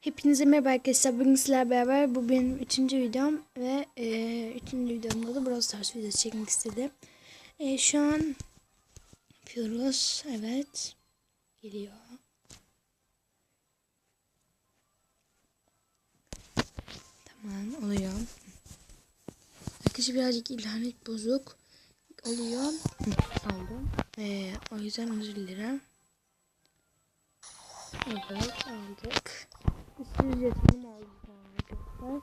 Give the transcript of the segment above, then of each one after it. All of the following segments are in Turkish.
Hepinize merhaba arkadaşlar. Bugün sizlerle beraber bu benim üçüncü videom ve e, üçüncü videomda da Brawl Stars videosu çekmek istedim. E, şu an yapıyoruz. Evet. Geliyor. Tamam oluyor. Arkadaşlar birazcık internet bozuk oluyor. Aldım. E, o yüzden özür dilerim. Evet aldık. Üstümüz yatırım arkadaşlar.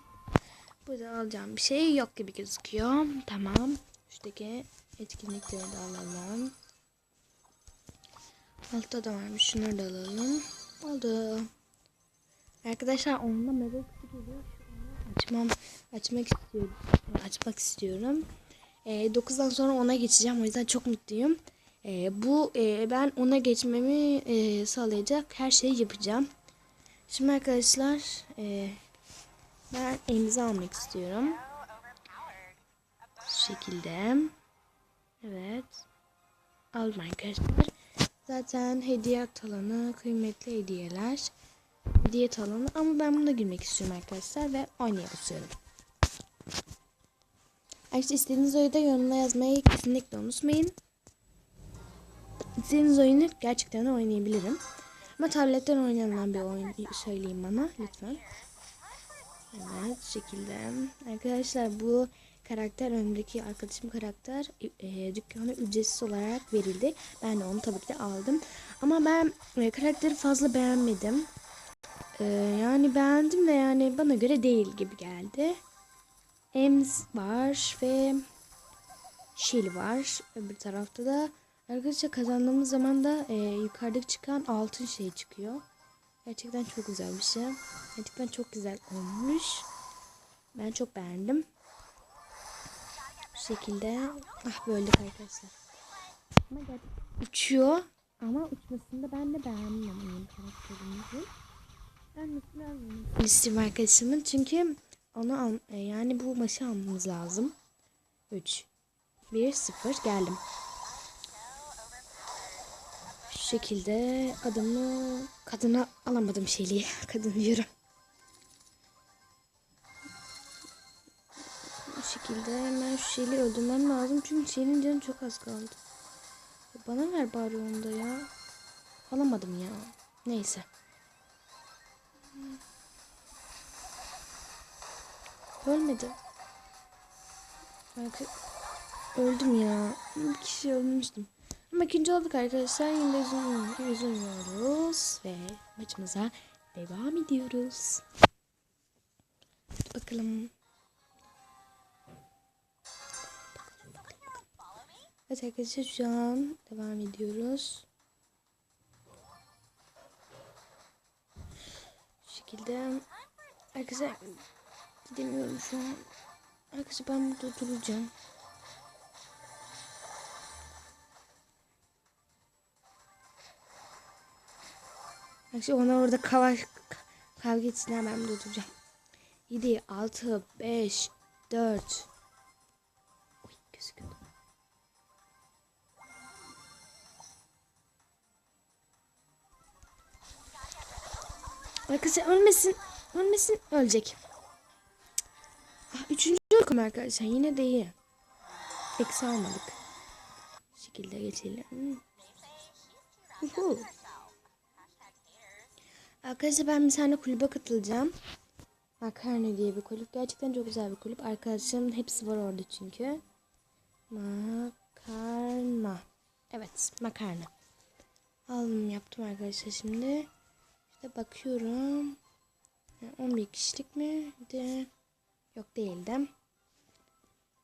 Burada alacağım bir şey yok gibi gözüküyor. Tamam. Şuradaki etkinlikleri de alalım. Altta da varmış. Şunları da alalım. Oldu. Arkadaşlar onunla mega kutu Açmam, açmak istiyorum. Açmak istiyorum. E, 9'dan sonra ona geçeceğim. O yüzden çok mutluyum. E, bu e, ben ona geçmemi e, sağlayacak her şeyi yapacağım. Şimdi arkadaşlar e, ben elimize almak istiyorum. Şu şekilde. Evet. Aldım arkadaşlar. Zaten hediye alanı, kıymetli hediyeler. Hediye alanı ama ben buna girmek istiyorum arkadaşlar ve oynaya basıyorum. Arkadaşlar istediğiniz oyunu da yorumlara yazmayı kesinlikle unutmayın. İstediğiniz oyunu gerçekten oynayabilirim. Ama tabletten oynanan bir oyun söyleyin bana lütfen. Evet şekilde. Arkadaşlar bu karakter önümdeki arkadaşım karakter e, dükkana ücretsiz olarak verildi. Ben de onu tabii ki de aldım. Ama ben e, karakteri fazla beğenmedim. E, yani beğendim de yani bana göre değil gibi geldi. Ems var ve Shelly var. Öbür tarafta da Arkadaşlar kazandığımız zaman da e, yukarıdaki çıkan altın şey çıkıyor. Gerçekten çok güzel bir şey. Gerçekten çok güzel olmuş. Ben çok beğendim. Bu şekilde. Ah böyle arkadaşlar. Ama uçuyor. Ama uçmasında ben de beğenmiyorum karakterimizi. Ben mesela istiyorum arkadaşımın. Çünkü onu al, e, yani bu maçı almamız lazım. 3 1 0 geldim şekilde adımı kadına alamadım şeyliği. Kadın diyorum. Bu şekilde hemen şu şeyliği öldürmem lazım. Çünkü şeyin canı çok az kaldı. Bana ver bari onu da ya. Alamadım ya. Neyse. Ölmedim. Belki öldüm ya. Bir kişi öldürmüştüm. Ama ikinci olduk arkadaşlar. Yine de üzülmüyoruz, ve maçımıza devam ediyoruz. Bakalım. Evet arkadaşlar şu an devam ediyoruz. Şu şekilde arkadaşlar gidemiyorum şu an. Arkadaşlar ben burada duracağım. Arkadaşlar ona orada kavga, kavga etsinler ben burada duracağım. 7, 6, 5, 4. Oy gözüküyor. Arkadaşlar ölmesin. Ölmesin. Ölecek. Ah, üçüncü okum arkadaşlar. Yine de iyi. Eksi almadık. Şekilde geçelim. Uhu. Arkadaşlar ben bir tane kulübe katılacağım. Makarna diye bir kulüp. Gerçekten çok güzel bir kulüp. Arkadaşlarımın hepsi var orada çünkü. Makarna. Evet makarna. Aldım yaptım arkadaşlar şimdi. İşte bakıyorum. 11 kişilik mi? De yok değildi.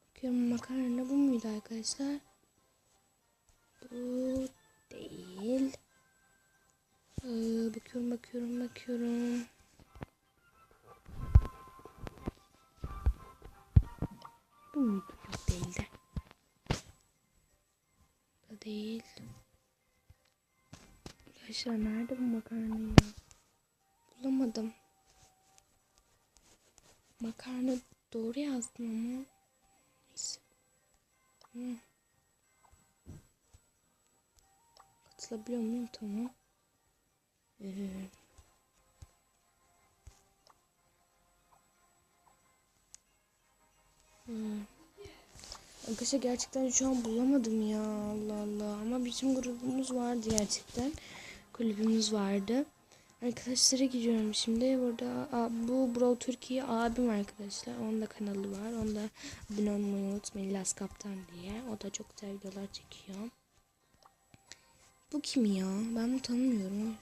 Bakıyorum makarna bu muydu arkadaşlar? Bu değil. Ee, bakıyorum bakıyorum bakıyorum. Bu muydu? Yok değildi. Da değil. Arkadaşlar nerede bu makarna ya? Bulamadım. Makarna doğru yazdım ama. Neyse. Hı. Katılabiliyor muyum? Tamam. Ee. Arkadaşlar gerçekten şu an bulamadım ya Allah Allah. Ama bizim grubumuz vardı gerçekten. Kulübümüz vardı. Arkadaşlara gidiyorum şimdi. Burada bu Bro Türkiye abim arkadaşlar. Onun da kanalı var. Onda abone olmayı unutmayın. Las Kaptan diye. O da çok güzel videolar çekiyor. Bu kim ya? Ben bunu tanımıyorum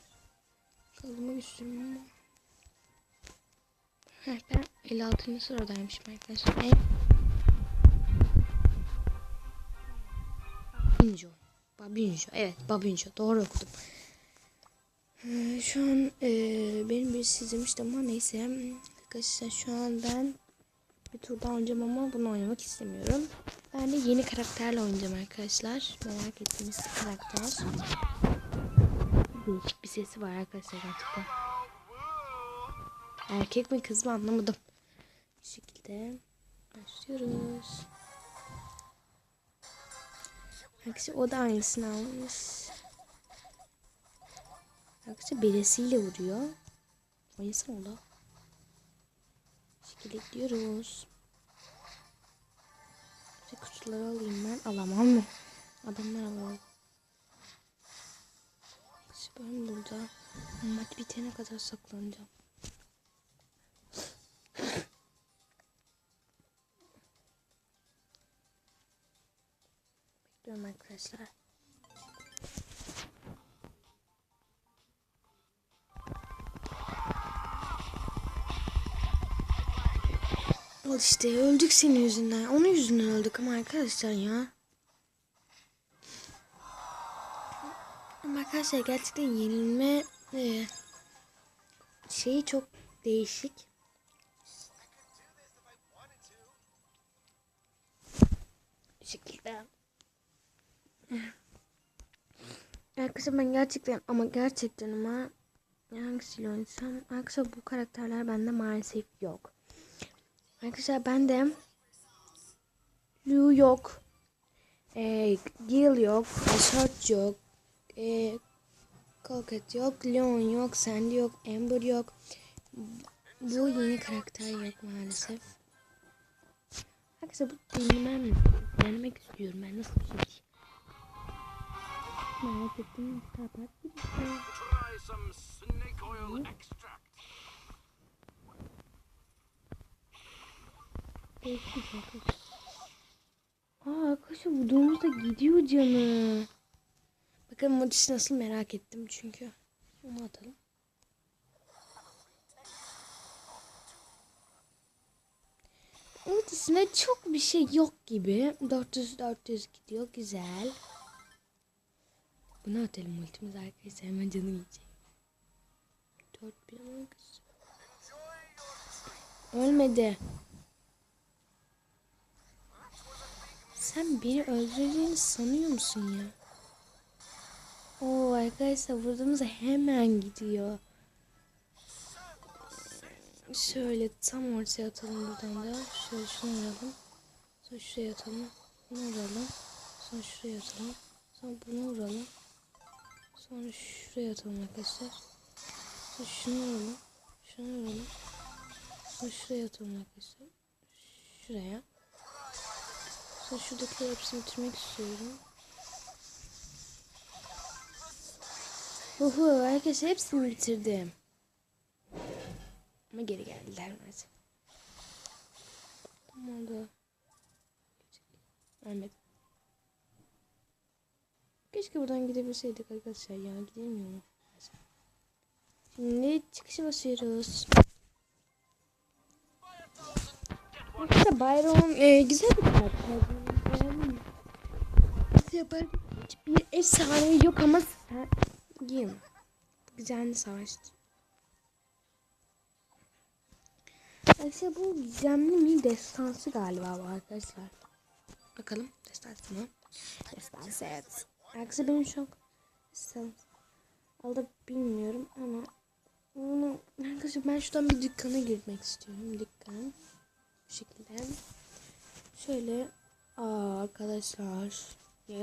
ama Heh, ben 56. sıradaymışım arkadaşlar en Babinjo. Babinjo. Evet Babinjo. Doğru okudum. Ee, şu an e, benim birisi izlemişti ama neyse. Arkadaşlar şu an ben bir tur daha oynayacağım ama bunu oynamak istemiyorum. Ben de yeni karakterle oynayacağım arkadaşlar. Merak ettiğiniz karakter. Değişik bir sesi var arkadaşlar gerçekten. Erkek mi kız mı anlamadım. Bu şekilde başlıyoruz. Arkadaşlar o da aynısını almış. Arkadaşlar beresiyle vuruyor. O. Bu şekilde gidiyoruz. İşte kutuları alayım ben. Alamam mı? Adamlar alalım. Ben burada maç bitene kadar saklanacağım. Bekliyorum arkadaşlar. Al işte öldük senin yüzünden. Onun yüzünden öldük ama arkadaşlar ya. Ama arkadaşlar gerçekten yenilme e, şeyi çok değişik. Bu şekilde. Arkadaşlar ben gerçekten ama gerçekten ama hangisiyle oynasam arkadaşlar bu karakterler bende maalesef yok. Arkadaşlar bende Lu yok. E, Gil yok. Ashort yok. E, Cocket yok. Leon yok. Sandy yok. Amber yok. Bu yeni karakter yok maalesef. Arkadaşlar bu denemem denemek istiyorum ben nasıl bir şey. Merak ettim. Kapat. Aa arkadaşlar bu domuz da gidiyor canı. Bakın modisi nasıl merak ettim çünkü. Onu atalım. Modisinde çok bir şey yok gibi. 400 400 gidiyor güzel. Bunu atalım ultimiz arkadaşlar hemen canı yiyecek. 4000 arkadaşlar. Ölmedi. Sen beni öldüreceğini sanıyor musun ya? Oo arkadaşlar vurduğumuzda hemen gidiyor. Şöyle tam ortaya atalım buradan da. Şöyle şunu vuralım. Sonra şuraya atalım. Bunu vuralım. Sonra şuraya atalım. Sonra bunu vuralım. Sonra şuraya atalım arkadaşlar. Sonra şunu vuralım. Şunu vuralım. Sonra şuraya atalım arkadaşlar. Şuraya. Sonra şuradakileri hepsini bitirmek istiyorum. Uhu arkadaşlar hepsini bitirdim. Ama geri geldiler maalesef. Tamam oldu. Ahmet. Keşke buradan gidebilseydik arkadaşlar ya gidemiyorum. Şimdi çıkışa basıyoruz. Arkadaşlar Byron e, güzel bir. Beğendim. Nasıl yapar? Bir efsane yok ama sen giyin. Güzel savaştı. Arkadaşlar bu gizemli mi destansı galiba bu arkadaşlar. Bakalım destansı mı? Destansı evet. Arkadaşlar benim çok destan aldı bilmiyorum ama bunu arkadaşlar ben şuradan bir dükkana girmek istiyorum. Dükkan. Bu şekilde. Şöyle aa arkadaşlar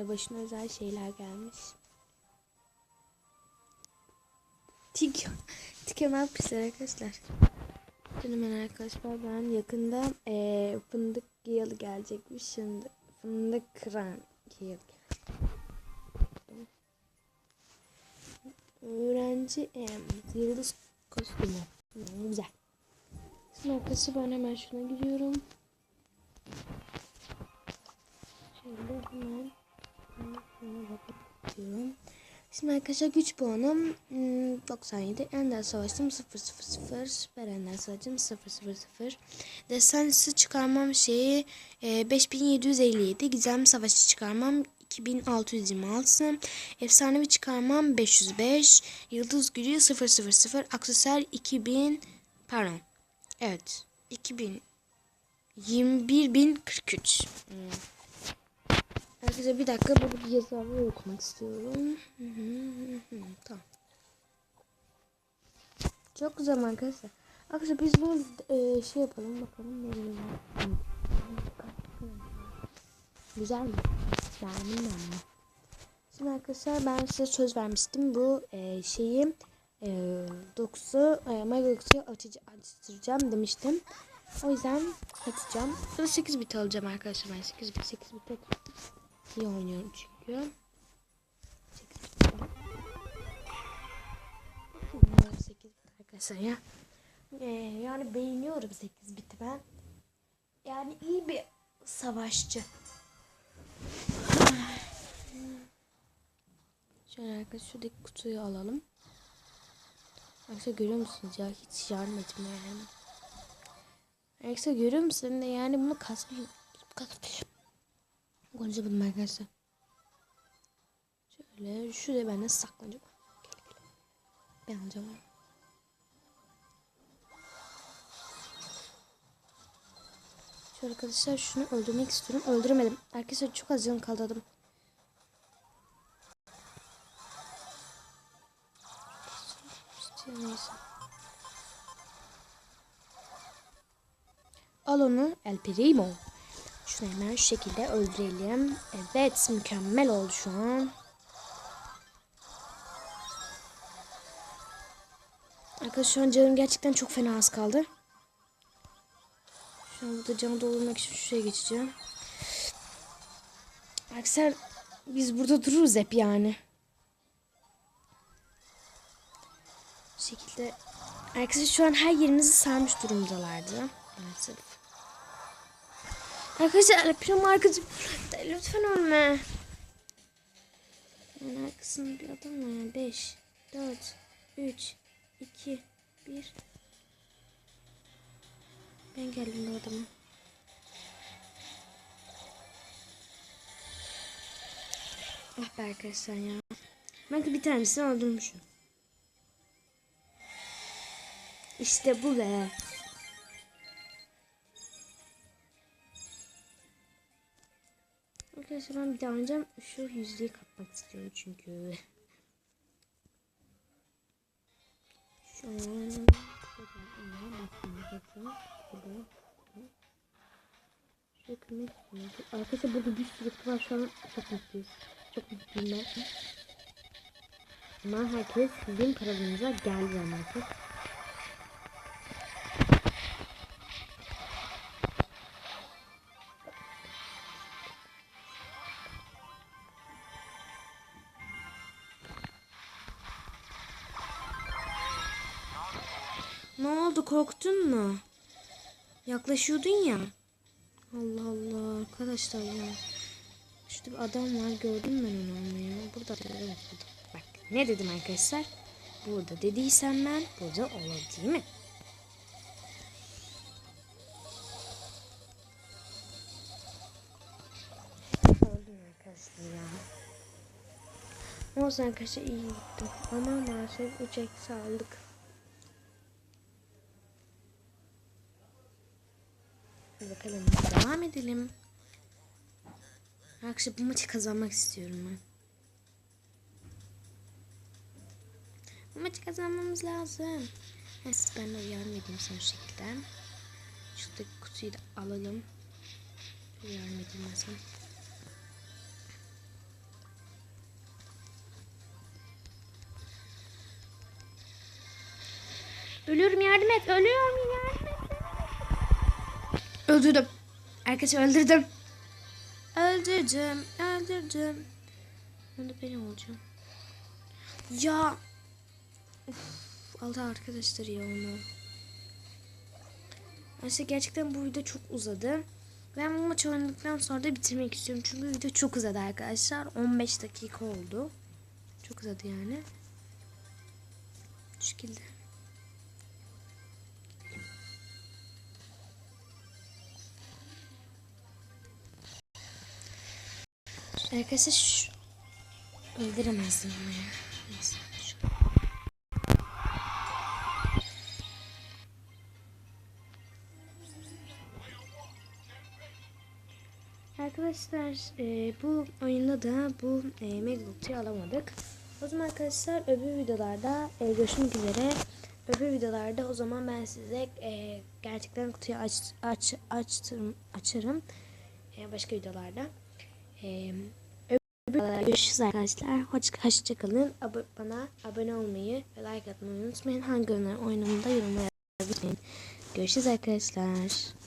başına özel şeyler gelmiş. Tik tik yapmışlar arkadaşlar. Canım arkadaşlar ben yakında e, fındık yalı gelecekmiş. Şimdi Fındık kıran. Kill. Öğrenci em, yıldız kostümü. Hmm, güzel. Şimdi arkası ben hemen şuna giriyorum. Şöyle hemen şuna bakıyorum. Şimdi arkadaşlar güç puanım hmm, 97. Ender savaştım 000. Süper Ender savaştım 000. Destansı çıkarmam şeyi e, 5757. Gizemli savaşı çıkarmam 2626. Efsanevi çıkarmam 505. Yıldız gücü 000. Aksesuar 2000 pardon. Evet. 2000 21043. Hmm. Arkadaşlar bir dakika buradaki yazıları okumak istiyorum. Hı hı hı hı. Tamam. Çok güzel arkadaşlar. Arkadaşlar biz bunu e, şey yapalım bakalım var. Hı. Güzel mi? Beğendin mi? Şimdi arkadaşlar ben size söz vermiştim bu e, şeyi e, dokusu e, Megalux'u açtıracağım demiştim. O yüzden açacağım. Burada 8 bit alacağım arkadaşlar ben 8 bit 8 bit iyi oynuyorum çünkü. 8 bit. 8 bit arkadaşlar ya. Ee, yani beğeniyorum 8 biti ben. Yani iyi bir savaşçı. Şöyle arkadaşlar şuradaki kutuyu alalım. Arkadaşlar görüyor musunuz ya hiç yardım etmiyor yani. Arkadaşlar görüyor musun de yani bunu kasmıyor. Konuşamadım arkadaşlar. Şöyle şuraya ben de saklanacağım. Gel gel. Ben alacağım onu. Şöyle arkadaşlar şunu öldürmek istiyorum. Öldüremedim. Arkadaşlar çok az canım kaldı adam. Al onu El Primo. Şunu hemen şu şekilde öldürelim. Evet mükemmel oldu şu an. Arkadaşlar şu an canım gerçekten çok fena az kaldı. Şu an burada canı doldurmak için şuraya geçeceğim. Arkadaşlar biz burada dururuz hep yani. Bu şekilde Arkadaşlar şu an her yerimizi sarmış durumdalardı. Maalesef. Arkadaşlar Pino markacı lütfen ölme. Yani arkasında bir adam var ya. 5, 4, 3, 2, 1. Ben geldim bu adama. Ah be arkadaşlar ya. Ben de bir tanesini öldürmüşüm. İşte bu be. Arkadaşlar ben bir daha oynayacağım. Şu yüzdeyi kapmak istiyorum çünkü. Şu an... Arkadaşlar burada bir sürü var şu an çok mutluyuz. Çok mutluyum ben. Ama herkes bizim kanalımıza geldi artık. Oldu korktun mu? Yaklaşıyordun ya. Allah Allah arkadaşlar ya. Şurada bir adam var gördün mü ben onu ya. Burada burada. Bak ne dedim arkadaşlar? Burada dediysem ben burada olur değil mi? Gördüm arkadaşlar ya. Olsun arkadaşlar iyi gittim. Ama maalesef 3 eksi aldık. Hadi bakalım edelim. Arkadaşlar bu maçı kazanmak istiyorum ben. Bu maçı kazanmamız lazım. Ha, siz ben de yardım edeyim sana şekilde. Şuradaki kutuyu da alalım. Yardım edeyim ben sana. Ölüyorum yardım et. Ölüyorum yardım et. Öldürdüm. Arkadaşlar öldürdüm. Öldürdüm. öldürdüm. Öldürdüm. Onu da ben olacağım. Ya. Uf, Allah arkadaşlar ya onu. Aslında gerçekten bu video çok uzadı. Ben bu maçı oynadıktan sonra da bitirmek istiyorum. Çünkü video çok uzadı arkadaşlar. 15 dakika oldu. Çok uzadı yani. Şu şekilde. Arkadaşlar şu... Öldüremezdim ama ya. Neyse. Arkadaşlar e, bu oyunda da bu e, Megalut'u alamadık. O zaman arkadaşlar öbür videolarda e, görüşmek üzere. Öbür videolarda o zaman ben size e, gerçekten kutuyu aç, aç, açtım, açarım. E, başka videolarda. E, görüşürüz arkadaşlar. Hoş, hoşçakalın. Ab bana abone olmayı ve like atmayı unutmayın. Hangi oyunları oynadığımda yorumlara unutmayın. Görüşürüz arkadaşlar.